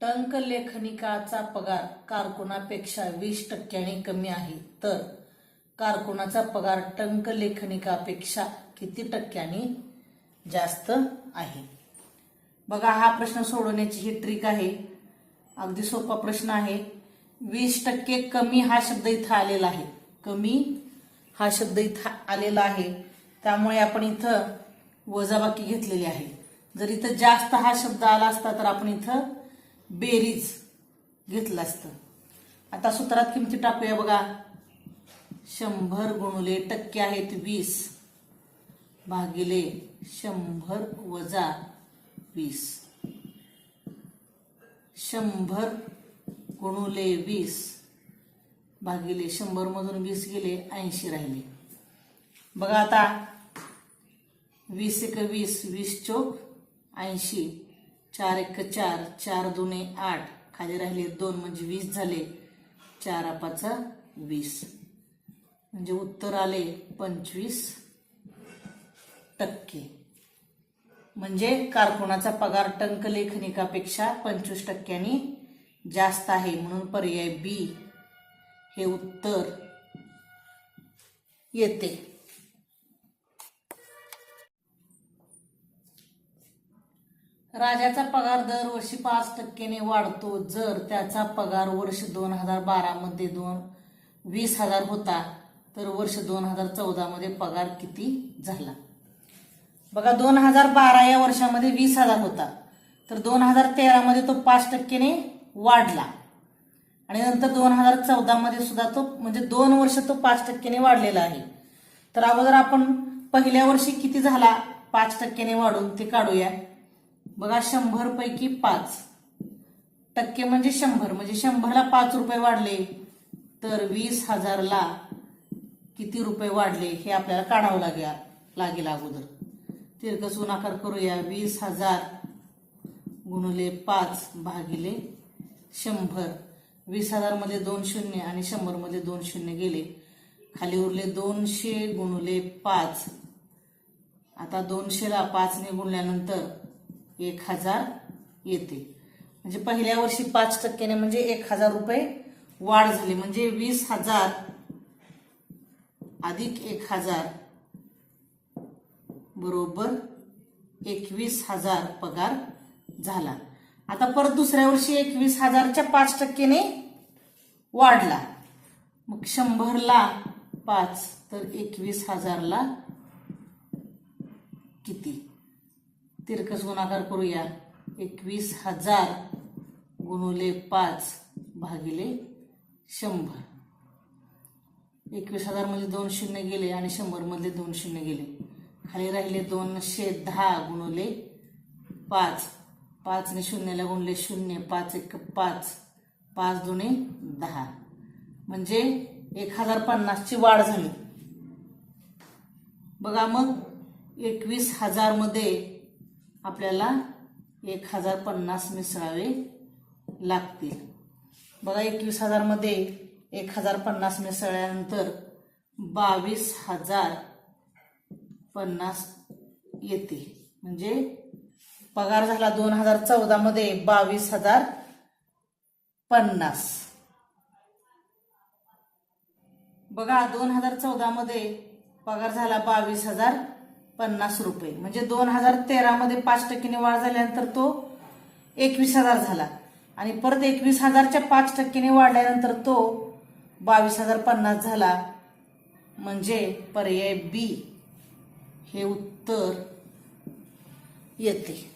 टंक लेखनिकाचा पगार कारकुनापेक्षा वीस टक्क्यांनी कमी आहे. तर कारकुनाचा पगार टंक लेखनिकापेक्षा किती टक्क्यांनी जास्त आहे? बघा हा प्रश्न सोडवण्याची ही ट्रिक आहे. अगदी सोपा प्रश्न आहे. वीस टक्के कमी हा शब्द इथं आलेला आहे. कमी हा शब्द इथं आलेला आहे. त्यामुळे आपण इथं वजाबाकी घेतलेली आहे. जर इथं जास्त हा शब्द आला असता तर आपण इथं बेरीज घेतलं असतं. आता सूत्रात किमती टाकूया बघा. शंभर गुणुले टक्के आहेत वीस. भागिले शंभर वजा वीस. शंभर गुणुले वीस भागिले शंभर मधून वीस गेले ऐंशी राहिले. बघा आता. वीस एक वीस वीस चोक ऐंशी. चार एक चार चार दुने आठ. खाली राहिले दोन म्हणजे वीस झाले. चार आपाचा वीस. म्हणजे उत्तर आले पंचवीस टक्के. म्हणजे कारकुनाचा पगार टंक लेखनिकापेक्षा पंचवीस टक्क्यांनी जास्त आहे. म्हणून पर्याय बी हे उत्तर येते. राजाचा पगार दरवर्षी पाच टक्क्याने वाढतो. जर त्याचा पगार वर्ष दोन हजार बारामध्ये दोन वीस हजार होता तर वर्ष दोन हजार चौदामध्ये पगार किती झाला? बघा दोन हजार बारा या वर्षामध्ये वीस हजार होता. तर दोन हजार तेरामध्ये तो पाच टक्क्याने वाढला. आणि नंतर दोन हजार चौदामध्ये सुद्धा तो म्हणजे दोन वर्ष तो पाच टक्क्याने वाढलेला आहे. तर अगोदर आपण पहिल्या वर्षी किती झाला? पाच टक्क्याने वाढून ते काढूया. बघा शंभर पैकी पाच. टक्के म्हणजे शंभर. म्हणजे शंभरला पाच रुपये वाढले तर वीस हजारला किती रुपये वाढले हे आपल्याला काढावं लागेल लागेल अगोदर. तिरकस गुणाकार करूया. वीस हजार गुणले पाच भागिले शंभर. वीस हजारमध्ये दोन शून्य आणि शंभरमध्ये दोन शून्य गेले. खाली उरले दोनशे गुणले पाच. आता दोनशेला पाचने गुणल्यानंतर एक हजार येते. म्हणजे पहिल्या वर्षी पाच टक्क्याने म्हणजे एक हजार रुपये वाढ झाली. म्हणजे वीस हजार अधिक एक हजार बरोबर एकवीस हजार पगार झाला. आता परत दुसऱ्या वर्षी एकवीस हजारच्या पाच टक्क्याने वाढला. मग शंभरला पाच तर एकवीस हजारला किती? तिरकस गुणाकार करूया. एकवीस हजार गुणुले पाच भागिले शंभर. एकवीस हजारमध्ये दोन शून्य गेले आणि शंभर मधले दोन शून्य गेले. खाली राहिले दोनशे दहा गुणुले पाच. पाचने शून्याला गुणले शून्य पाच एक पाच. पाच दोन्ही दहा. म्हणजे एक हजार पन्नासची वाढ झाली. बघा मग एकवीस हजारमध्ये आपल्याला एक हजार पन्नास मिसळावे लागतील. बघा एकवीस हजारमध्ये एक हजार पन्नास मिसळल्यानंतर बावीस हजार पन्नास येते म्हणजे पगार झाला दोन हजार चौदामध्ये बावीस हजार पन्नास. बघा दोन हजार चौदामध्ये पगार झाला बावीस हजार पन्नास रुपये. म्हणजे दोन हजार तेरामध्ये पाच टक्क्याने वाढ झाल्यानंतर तो एकवीस हजार झाला. आणि परत एकवीस हजारच्या पाच टक्क्याने वाढल्यानंतर तो बावीस हजार पन्नास झाला. म्हणजे पर्याय बी हे उत्तर येते.